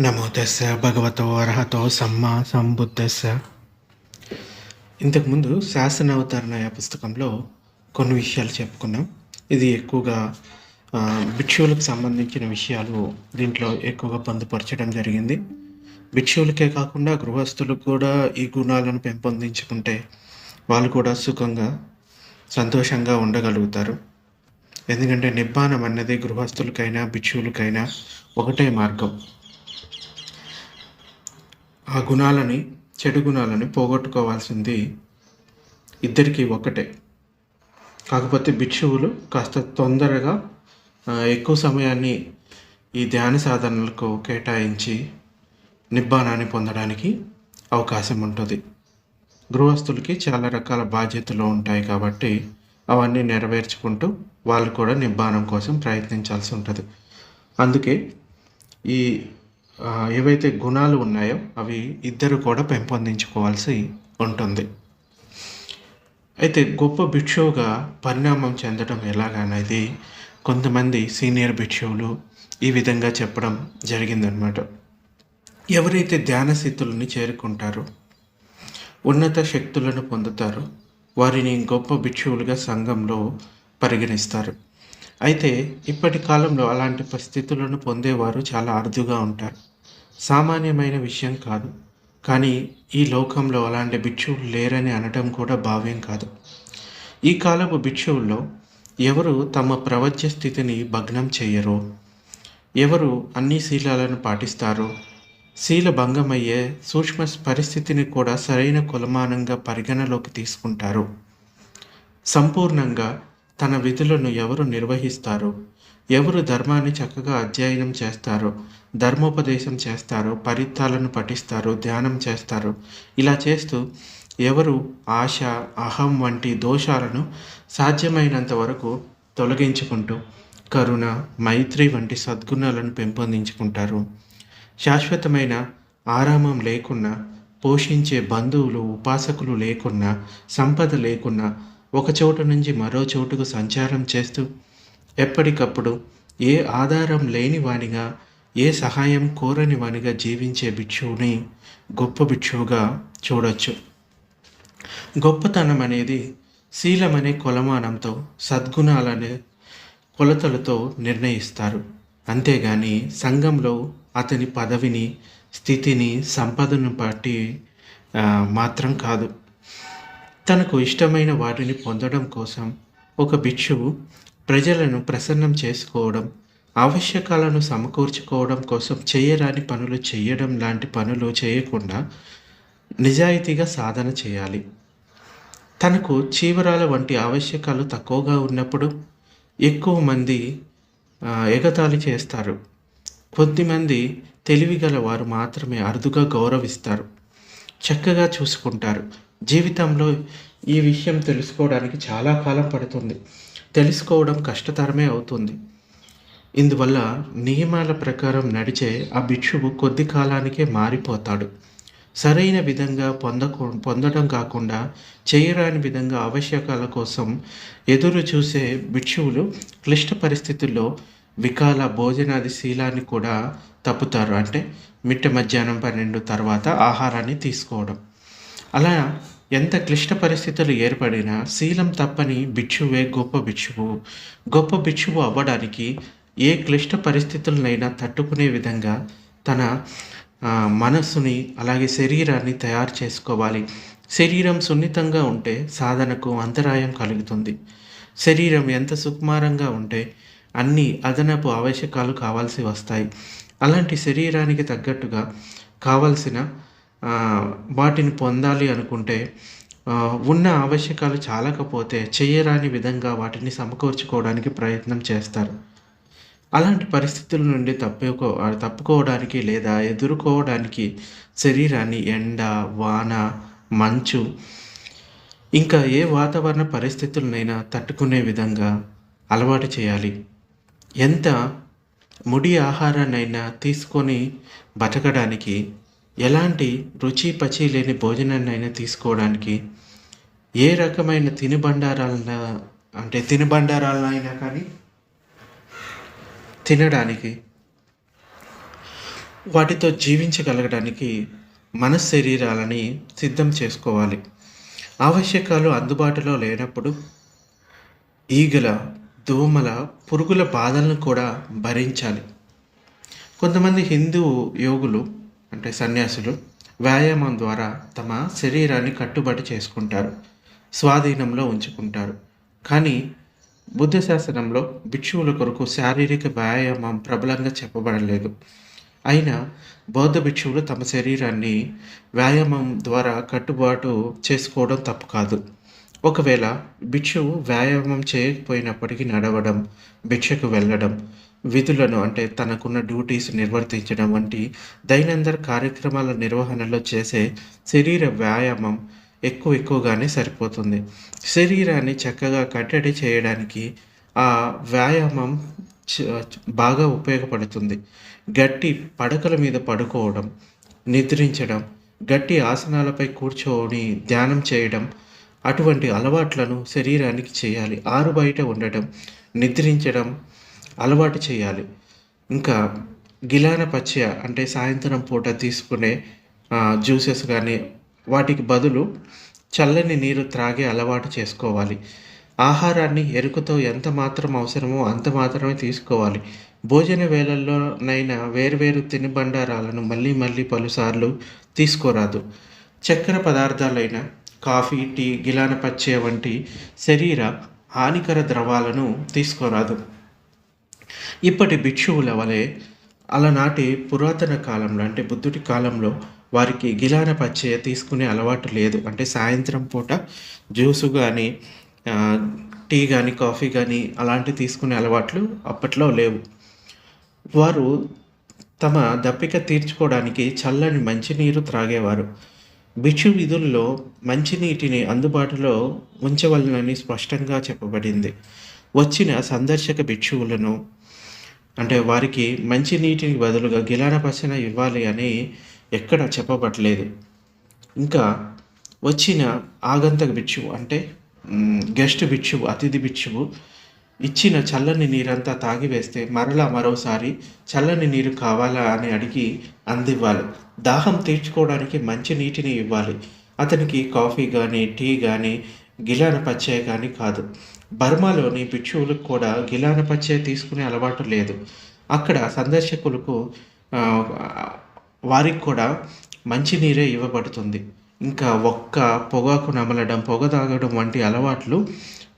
నమో భగవతో అర్హతో సమ్మా సంబుద్ధస్స ఇంతకుముందు శాసనావతరణయ పుస్తకంలో కొన్ని విషయాలు చెప్పుకున్నాం. ఇది ఎక్కువగా భిక్షువులకు సంబంధించిన విషయాలు దీంట్లో ఎక్కువగా పొందుపరచడం జరిగింది. భిక్షువులకే కాకుండా గృహస్థులకు కూడా ఈ గుణాలను పెంపొందించుకుంటే వాళ్ళు కూడా సుఖంగా సంతోషంగా ఉండగలుగుతారు. ఎందుకంటే నిబ్బానం అన్నది గృహస్థులకైనా భిక్షువులకైనా ఒకటే మార్గం. ఆ గుణాలని చెడు గుణాలని పోగొట్టుకోవాల్సింది ఇద్దరికీ ఒకటే కాకపోతే భిక్షువులు కాస్త తొందరగా ఎక్కువ సమయాన్ని ఈ ధ్యాన సాధనలకు కేటాయించి నిబ్బానాన్ని పొందడానికి అవకాశం ఉంటుంది. గృహస్థులకి చాలా రకాల బాధ్యతలు ఉంటాయి కాబట్టి అవన్నీ నెరవేర్చుకుంటూ వాళ్ళు కూడా నిబ్బానం కోసం ప్రయత్నించాల్సి ఉంటుంది. అందుకే ఈ ఏవైతే గుణాలు ఉన్నాయో అవి ఇద్దరు కూడా పెంపొందించుకోవాల్సి ఉంటుంది. అయితే గొప్ప భిక్షువుగా పరిణామం చెందడం ఎలాగనేది కొంతమంది సీనియర్ భిక్షువులు ఈ విధంగా చెప్పడం జరిగిందనమాట ఎవరైతే ధ్యాన స్థితులని చేరుకుంటారో ఉన్నత శక్తులను పొందుతారో వారిని గొప్ప భిక్షువులుగా సంఘంలో పరిగణిస్తారు. అయితే ఇప్పటి కాలంలో అలాంటి పరిస్థితులను పొందేవారు చాలా అరుదుగా ఉంటారు. సామాన్యమైన విషయం కాదు. కానీ ఈ లోకంలో అలాంటి భిక్షువులు లేరని అనడం కూడా భావ్యం కాదు. ఈ కాలపు భిక్షువుల్లో ఎవరు తమ ప్రవచ్య స్థితిని భగ్నం చేయరో ఎవరు అన్ని శీలాలను పాటిస్తారో? శీల భంగమయ్యే సూక్ష్మ పరిస్థితిని కూడా సరైన కొలమానంగా పరిగణలోకి తీసుకుంటారు. సంపూర్ణంగా తన విధులను ఎవరు నిర్వహిస్తారు? ఎవరు ధర్మాన్ని చక్కగా అధ్యయనం చేస్తారో? ధర్మోపదేశం చేస్తారో? పరిత్తాలను పఠిస్తారో? ధ్యానం చేస్తారో? ఇలా చేస్తూ ఎవరు ఆశ అహం వంటి దోషాలను సాధ్యమైనంత వరకు తొలగించుకుంటూ కరుణ మైత్రి వంటి సద్గుణాలను పెంపొందించుకుంటారు. శాశ్వతమైన ఆరామం లేకున్నా పోషించే బంధువులు ఉపాసకులు లేకున్నా సంపద లేకున్నా ఒక చోటు నుంచి మరో చోటుకు సంచారం చేస్తూ ఎప్పటికప్పుడు ఏ ఆధారం లేని వానిగా ఏ సహాయం కోరని వానిగా జీవించే భిక్షువుని గొప్ప భిక్షువుగా చూడొచ్చు. గొప్పతనం అనేది శీలం అనే కొలమానంతో సద్గుణాలనే కొలతలతో నిర్ణయిస్తారు. అంతేగాని సంఘంలో అతని పదవిని స్థితిని సంపదను బట్టి మాత్రం కాదు. తనకు ఇష్టమైన వాటిని పొందడం కోసం ఒక భిక్షువు ప్రజలను ప్రసన్నం చేసుకోవడం ఆవశ్యకాలను సమకూర్చుకోవడం కోసం చేయరాని పనులు చేయడం లాంటి పనులు చేయకుండా నిజాయితీగా సాధన చేయాలి. తనకు చీవరాల వంటి ఆవశ్యకాలు తక్కువగా ఉన్నప్పుడు ఎక్కువ మంది ఎగతాళి చేస్తారు. కొద్దిమంది తెలివిగల వారు మాత్రమే అరుదుగా గౌరవిస్తారు. చక్కగా చూసుకుంటారు. జీవితంలో ఈ విషయం తెలుసుకోవడానికి చాలా కాలం పడుతుంది. తెలుసుకోవడం కష్టతరమే అవుతుంది. ఇందువల్ల నియమాల ప్రకారం నడిచే ఆ భిక్షువు కొద్ది కాలానికే మారిపోతాడు. సరైన విధంగా పొందకు పొందడం కాకుండా చేయరాని విధంగా ఆవశ్యకాల కోసం ఎదురు చూసే భిక్షువులు క్లిష్ట పరిస్థితుల్లో వికాల భోజనాది శీలాన్ని కూడా తప్పుతారు. అంటే మిట్ట మధ్యాహ్నం పన్నెండు తర్వాత ఆహారాన్ని తీసుకోవడం. అలా ఎంత క్లిష్ట పరిస్థితులు ఏర్పడినా శీలం తప్పని బిచ్చువే గొప్ప బిచ్చువు గొప్ప బిచ్చువు అవ్వడానికి ఏ క్లిష్ట పరిస్థితులనైనా తట్టుకునే విధంగా తన మనస్సుని అలాగే శరీరాన్ని తయారు చేసుకోవాలి. శరీరం సున్నితంగా ఉంటే సాధనకు అంతరాయం కలుగుతుంది. శరీరం ఎంత సుకుమారంగా ఉంటే అన్ని అదనపు ఆవశ్యకాలు కావాల్సి వస్తాయి. అలాంటి శరీరానికి తగ్గట్టుగా కావలసిన వాటిని పొందాలి అనుకుంటే ఉన్న ఆవశ్యకాలు చాలకపోతే చేయరాని విధంగా వాటిని సమకూర్చుకోవడానికి ప్రయత్నం చేస్తారు. అలాంటి పరిస్థితుల నుండి తప్పుకో తప్పుకోవడానికి లేదా ఎదుర్కోవడానికి శరీరాన్ని ఎండ వాన మంచు ఇంకా ఏ వాతావరణ పరిస్థితులనైనా తట్టుకునే విధంగా అలవాటు చేయాలి. ఎంత ముడి ఆహారాన్నైనా తీసుకొని బతకడానికి ఎలాంటి రుచి పచి లేని భోజనాన్నైనా తీసుకోవడానికి ఏ రకమైన తినుబండారాలైనా అంటే తినుబండారాలైనా కానీ తినడానికి వాటితో జీవించగలగడానికి మన శరీరాలని సిద్ధం చేసుకోవాలి. ఆవశ్యకాలు అందుబాటులో లేనప్పుడు ఈగల దోమల పురుగుల బాధలను కూడా భరించాలి. కొంతమంది హిందూ యోగులు అంటే సన్యాసులు వ్యాయామం ద్వారా తమ శరీరాన్ని కట్టుబడి చేసుకుంటారు స్వాధీనంలో ఉంచుకుంటారు. కానీ బుద్ధ శాసనంలో భిక్షువుల కొరకు శారీరక వ్యాయామం ప్రబలంగా చెప్పబడలేదు. అయినా బౌద్ధ భిక్షువులు తమ శరీరాన్ని వ్యాయామం ద్వారా కట్టుబాటు చేసుకోవడం తప్పు కాదు. ఒకవేళ భిక్షువు వ్యాయామం చేయకపోయినప్పటికీ నడవడం భిక్షకు వెళ్ళడం విధులను అంటే తనకున్న డ్యూటీస్ నిర్వర్తించడం వంటి దైనందిన కార్యక్రమాల నిర్వహణలో చేసే శరీర వ్యాయామం ఎక్కువ ఎక్కువగానే సరిపోతుంది. శరీరాన్ని చక్కగా కట్టడి చేయడానికి ఆ వ్యాయామం బాగా ఉపయోగపడుతుంది. గట్టి పడకల మీద పడుకోవడం నిద్రించడం గట్టి ఆసనాలపై కూర్చొని ధ్యానం చేయడం అటువంటి అలవాట్లను శరీరానికి చేయాలి. ఆరు బయట ఉండటం నిద్రించడం అలవాటు చేయాలి. ఇంకా గిలాన పచ్య అంటే సాయంత్రం పూట తీసుకునే జ్యూసెస్ కానీ వాటికి బదులు చల్లని నీరు త్రాగే అలవాటు చేసుకోవాలి. ఆహారాన్ని ఎరుకతో ఎంత మాత్రం అవసరమో అంత మాత్రమే తీసుకోవాలి. భోజన వేళల్లోనైనా వేర్వేరు తినుబండారాలను మళ్ళీ మళ్ళీ పలుసార్లు తీసుకోరాదు. చక్కెర పదార్థాలైన కాఫీ టీ గిలాన పచ్చే వంటి శరీర హానికర ద్రవాలను తీసుకోరాదు. ఇప్పటి భిక్షువుల వలె అలనాటి పురాతన కాలంలో అంటే బుద్ధుడి కాలంలో వారికి గిలాన పచ్చయ తీసుకునే అలవాటు లేదు. అంటే సాయంత్రం పూట జ్యూసు కానీ టీ కానీ కాఫీ కానీ అలాంటివి తీసుకునే అలవాట్లు అప్పట్లో లేవు. వారు తమ దప్పిక తీర్చుకోవడానికి చల్లని మంచినీరు త్రాగేవారు. భిక్షు విధుల్లో మంచినీటిని అందుబాటులో ఉంచవలనని స్పష్టంగా చెప్పబడింది. వచ్చిన సందర్శక భిక్షువులను అంటే వారికి మంచి నీటిని బదులుగా గిలాన పచ్చన ఇవ్వాలి అని ఎక్కడ చెప్పబట్లేదు ఇంకా వచ్చిన ఆగంతక భిక్షువు అంటే గెస్ట్ భిక్షువు అతిథి బిచ్చువు ఇచ్చిన చల్లని నీరంతా తాగివేస్తే మరలా మరోసారి చల్లని నీరు కావాలా అని అడిగి అందివ్వాలి. దాహం తీర్చుకోవడానికి మంచి నీటిని ఇవ్వాలి. అతనికి కాఫీ కానీ టీ కానీ గిలాన పచ్చయ కానీ కాదు. బర్మాలోని భిక్షువులకు కూడా గిలాన పచ్చే తీసుకునే అలవాటు లేదు. అక్కడ సందర్శకులకు వారికి కూడా మంచినీరే ఇవ్వబడుతుంది. ఇంకా ఒక్క పొగాకు నమలడం పొగ తాగడం వంటి అలవాట్లు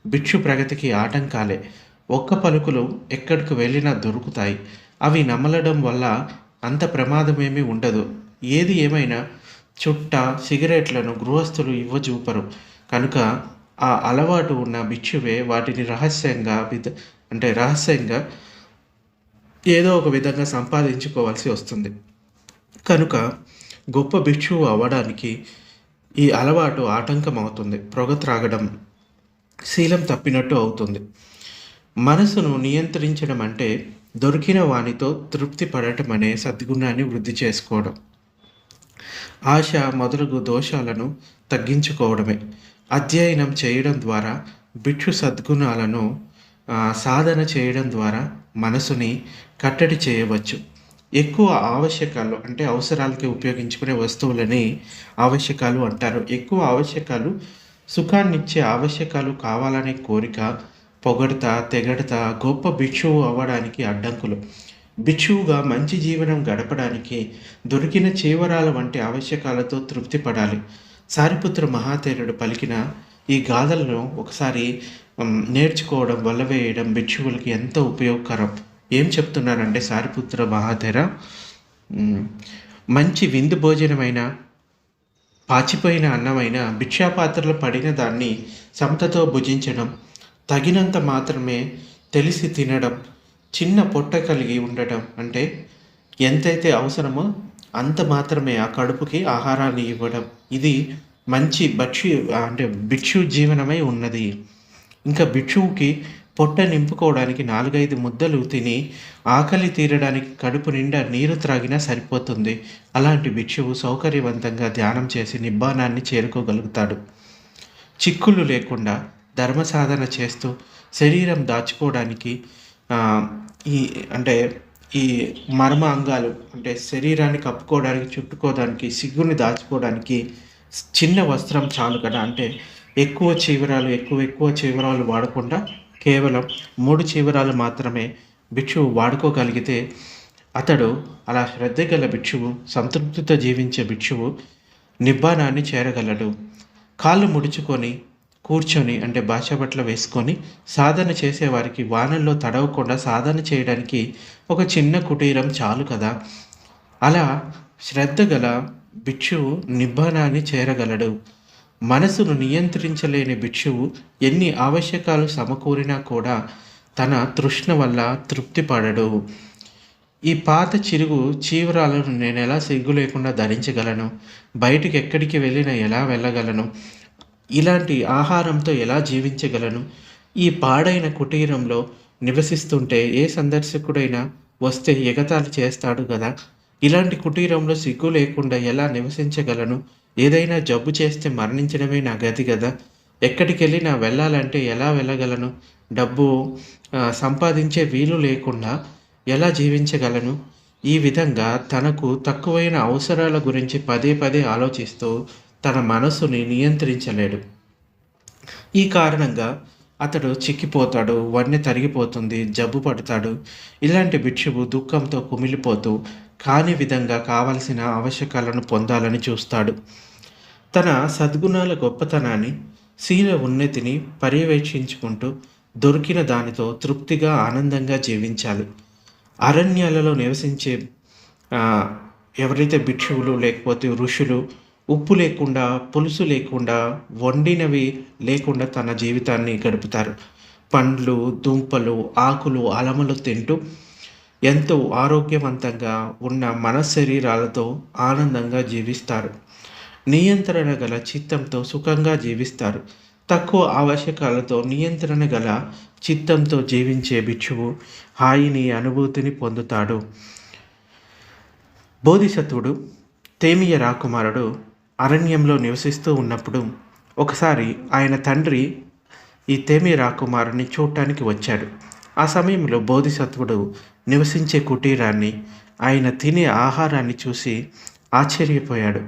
భిక్షు ప్రగతికి ఆటంకాలే. ఒక్క పలుకులు ఎక్కడికి వెళ్ళినా దొరుకుతాయి. అవి నమలడం వల్ల అంత ప్రమాదమేమీ ఉండదు. ఏది ఏమైనా చుట్ట సిగరెట్లను గృహస్థులు ఇవ్వజూపరు. కనుక ఆ అలవాటు ఉన్న బిచ్చువే వాటిని రహస్యంగా విధ అంటే రహస్యంగా ఏదో ఒక విధంగా సంపాదించుకోవాల్సి వస్తుంది. కనుక గొప్ప బిక్షువు అవ్వడానికి ఈ అలవాటు ఆటంకం అవుతుంది పొగ త్రాగడం శీలం తప్పినట్టు అవుతుంది. మనసును నియంత్రించడం అంటే దొరికిన వానితో తృప్తి పడటం అనే సద్గుణాన్ని వృద్ధి చేసుకోవడం. ఆశ మొదలగు దోషాలను తగ్గించుకోవడమే. అధ్యయనం చేయడం ద్వారా భిక్షు సద్గుణాలను సాధన చేయడం ద్వారా మనసుని కట్టడి చేయవచ్చు. ఎక్కువ ఆవశ్యకాలు అంటే అవసరాలకి ఉపయోగించుకునే వస్తువులని ఆవశ్యకాలు అంటారు. ఎక్కువ ఆవశ్యకాలు సుఖాన్నిచ్చే ఆవశ్యకాలు కావాలనే కోరిక పొగడత తెగడత గొప్ప భిక్షువు అవ్వడానికి అడ్డంకులు. భిక్షువుగా మంచి జీవనం గడపడానికి దొరికిన చీవరాల వంటి ఆవశ్యకాలతో తృప్తి పడాలి సారిపుత్ర మహాతేరుడు పలికిన ఈ గాథలను ఒకసారి నేర్చుకోవడం వల్ల వేయడం భిక్షువులకి ఎంతో ఉపయోగకరం. ఏం చెప్తున్నారంటే సారిపుత్ర మహాతేర? మంచి విందు భోజనమైన పాచిపోయిన అన్నమైన భిక్షాపాత్రలు పడిన దాన్ని సమతతో భుజించడం తగినంత మాత్రమే తెలిసి తినడం చిన్న పొట్ట కలిగి ఉండటం అంటే ఎంతైతే అవసరమో అంత మాత్రమే ఆ కడుపుకి ఆహారాన్ని ఇవ్వడం. ఇది మంచి భక్షు అంటే భిక్షు జీవనమై ఉన్నది. ఇంకా భిక్షువుకి పొట్ట నింపుకోవడానికి నాలుగైదు ముద్దలు తిని ఆకలి తీరడానికి కడుపు నిండా నీరు త్రాగినా సరిపోతుంది. అలాంటి భిక్షువు సౌకర్యవంతంగా ధ్యానం చేసి నిబ్బానాన్ని చేరుకోగలుగుతాడు. చిక్కులు లేకుండా ధర్మ సాధన చేస్తూ శరీరం దాచుకోవడానికి ఈ అంటే ఈ మర్మ అంగాలు అంటే శరీరాన్ని కప్పుకోవడానికి చుట్టుకోవడానికి సిగ్గుని దాచుకోవడానికి చిన్న వస్త్రం చాలు కదా. అంటే ఎక్కువ చీవరాలు ఎక్కువ ఎక్కువ చీవరాలు వాడకుండా కేవలం మూడు చీవరాలు మాత్రమే భిక్షువు వాడుకోగలిగితే అతడు అలా శ్రద్ధ గల భిక్షువు సంతృప్తితో జీవించే భిక్షువు నిబ్బానాన్ని చేరగలడు. కాళ్ళు ముడుచుకొని కూర్చొని అంటే భాష పట్ల వేసుకొని సాధన చేసేవారికి వానల్లో తడవకుండా సాధన చేయడానికి ఒక చిన్న కుటీరం చాలు కదా. అలా శ్రద్ధ గల భిక్షువు నిబ్బనాన్ని చేరగలడు. మనసును నియంత్రించలేని భిక్షువు ఎన్ని ఆవశ్యకాలు సమకూరినా కూడా తన తృష్ణ వల్ల తృప్తి పడడు. ఈ పాత చిరుగు చీవరాలను నేను ఎలా సిగ్గు లేకుండా ధరించగలను? బయటికి ఎక్కడికి వెళ్ళినా ఎలా వెళ్ళగలను? ఇలాంటి ఆహారంతో ఎలా జీవించగలను? ఈ పాడైన కుటీరంలో నివసిస్తుంటే ఏ సందర్శకుడైనా వస్తే ఎగతాళి చేస్తాడు కదా ఇలాంటి కుటీరంలో సిగ్గు లేకుండా ఎలా నివసించగలను? ఏదైనా జబ్బు చేస్తే మరణించడమే నా గతి కదా ఎక్కడికి వెళ్ళినా వెళ్ళాలంటే ఎలా వెళ్ళగలను? డబ్బు సంపాదించే వీలు లేకుండా ఎలా జీవించగలను? ఈ విధంగా తనకు తక్కువైన అవసరాల గురించి పదే పదే ఆలోచిస్తూ తన మనసుని నియంత్రించలేడు. ఈ కారణంగా అతడు చిక్కిపోతాడు వన్నె తరిగిపోతుంది జబ్బు పడతాడు. ఇలాంటి భిక్షువు దుఃఖంతో కుమిలిపోతూ కాని విధంగా కావలసిన ఆవశ్యకాలను పొందాలని చూస్తాడు. తన సద్గుణాల గొప్పతనాన్ని శీల ఉన్నతిని పర్యవేక్షించుకుంటూ దొరికిన దానితో తృప్తిగా ఆనందంగా జీవించాలి. అరణ్యాలలో నివసించే ఎవరైతే భిక్షువులు లేకపోతే ఋషులు ఉప్పు లేకుండా పులుసు లేకుండా వండినవి లేకుండా తన జీవితాన్ని గడుపుతారు. పండ్లు దుంపలు ఆకులు అలమలు తింటూ ఎంతో ఆరోగ్యవంతంగా ఉన్న మన శరీరాలతో ఆనందంగా జీవిస్తారు. నియంత్రణ గల చిత్తంతో సుఖంగా జీవిస్తారు. తక్కువ ఆవశ్యకాలతో నియంత్రణ గల చిత్తంతో జీవించే భిక్షువు హాయిని అనుభూతిని పొందుతాడు. బోధిసత్వుడు తేమియ రాకుమారుడు అరణ్యంలో నివసిస్తూ ఉన్నప్పుడు ఒకసారి ఆయన తండ్రి ఈ తేమి రాకుమారుని చూడటానికి వచ్చాడు. ఆ సమయంలో బోధిసత్వుడు నివసించే కుటీరాన్ని ఆయన తినే ఆహారాన్ని చూసి ఆశ్చర్యపోయాడు.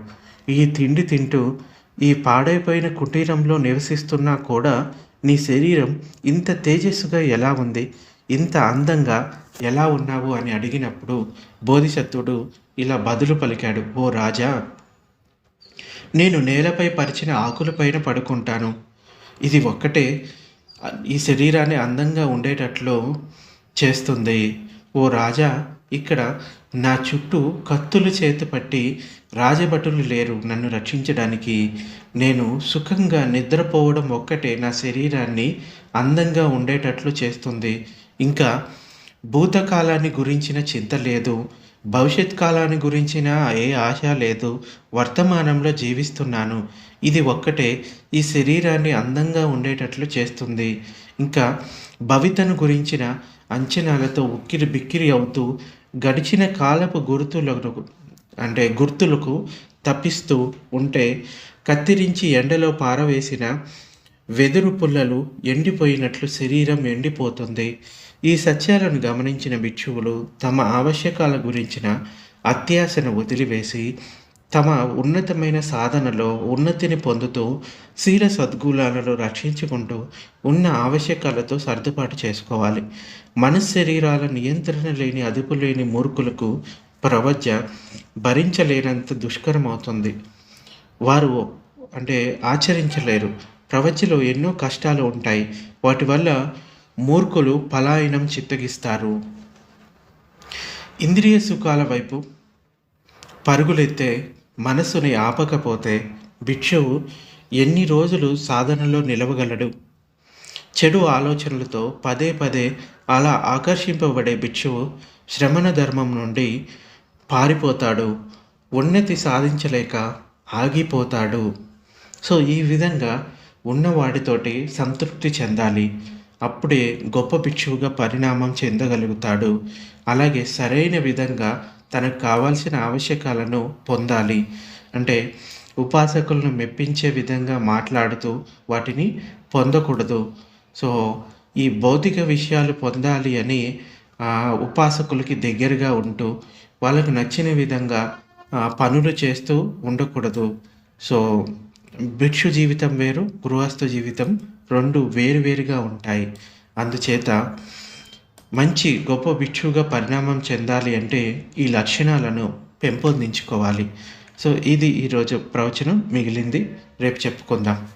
ఈ తిండి తింటూ ఈ పాడైపోయిన కుటీరంలో నివసిస్తున్నా కూడా నీ శరీరం ఇంత తేజస్సుగా ఎలా ఉంది? ఇంత అందంగా ఎలా ఉన్నావు? అని అడిగినప్పుడు బోధిసత్వుడు ఇలా బదులు పలికాడు. ఓ రాజా నేను నేలపై పరిచిన ఆకులపైన పడుకుంటాను. ఇది ఒక్కటే. ఈ శరీరాన్ని అందంగా ఉండేటట్లు చేస్తుంది. ఓ రాజా ఇక్కడ నా చుట్టూ కత్తులు చేతి పట్టి రాజభటులు లేరు నన్ను రక్షించడానికి. నేను సుఖంగా నిద్రపోవడం ఒక్కటే నా శరీరాన్ని అందంగా ఉండేటట్లు చేస్తుంది. ఇంకా భూతకాలాన్ని గురించిన చింత లేదు. భవిష్యత్ కాలాన్ని గురించిన ఏ ఆశ లేదు. వర్తమానంలో జీవిస్తున్నాను. ఇది ఒక్కటే. ఈ శరీరాన్ని అందంగా ఉండేటట్లు చేస్తుంది. ఇంకా భవితను గురించిన అంచనాలతో ఉక్కిరి బిక్కిరి అవుతూ గడిచిన కాలపు గుర్తులకు అంటే గుర్తులకు తప్పిస్తూ ఉంటే కత్తిరించి ఎండలో పారవేసిన వెదురు పుల్లలు ఎండిపోయినట్లు శరీరం ఎండిపోతుంది. ఈ సత్యాలను గమనించిన భిక్షువులు తమ ఆవశ్యకాల గురించిన అత్యాశను వదిలివేసి తమ ఉన్నతమైన సాధనలో ఉన్నతిని పొందుతూ శీల సద్గుణాలను రక్షించుకుంటూ ఉన్న ఆవశ్యకాలతో సర్దుబాటు చేసుకోవాలి. మనశరీరాల నియంత్రణ లేని అదుపు లేని మూర్ఖులకు ప్రవజ్య భరించలేనంత దుష్కరమవుతుంది. వారు అంటే ఆచరించలేరు. ప్రవజ్యలో ఎన్నో కష్టాలు ఉంటాయి. వాటి వల్ల మూర్ఖులు పలాయనం చిత్తగిస్తారు. ఇంద్రియ సుఖాల వైపు పరుగులెత్తే మనసుని ఆపకపోతే భిక్షువు ఎన్ని రోజులు సాధనలో నిలవగలడు? చెడు ఆలోచనలతో పదే పదే అలా ఆకర్షింపబడే భిక్షువు శ్రమణ ధర్మం నుండి పారిపోతాడు. ఉన్నతి సాధించలేక ఆగిపోతాడు. సో ఈ విధంగా ఉన్నవాడితోటి సంతృప్తి చెందాలి. అప్పుడే గొప్ప భిక్షువుగా పరిణామం చెందగలుగుతాడు. అలాగే సరైన విధంగా తనకు కావాల్సిన ఆవశ్యకాలను పొందాలి. అంటే ఉపాసకులను మెప్పించే విధంగా మాట్లాడుతూ వాటిని పొందకూడదు. సో ఈ భౌతిక విషయాలు పొందాలి అని ఉపాసకులకి దగ్గరగా ఉంటూ, వాళ్ళకు నచ్చిన విధంగా పనులు చేస్తూ ఉండకూడదు. సో, భిక్షు జీవితం వేరు, గృహస్థ జీవితం రెండు వేరు వేరుగా ఉంటాయి. అందుచేత మంచి గొప్ప భిక్షువుగా పరిణామం చెందాలి అంటే, ఈ లక్షణాలను పెంపొందించుకోవాలి. సో, ఇది ఈరోజు ప్రవచనం. మిగిలింది రేపు చెప్పుకుందాం.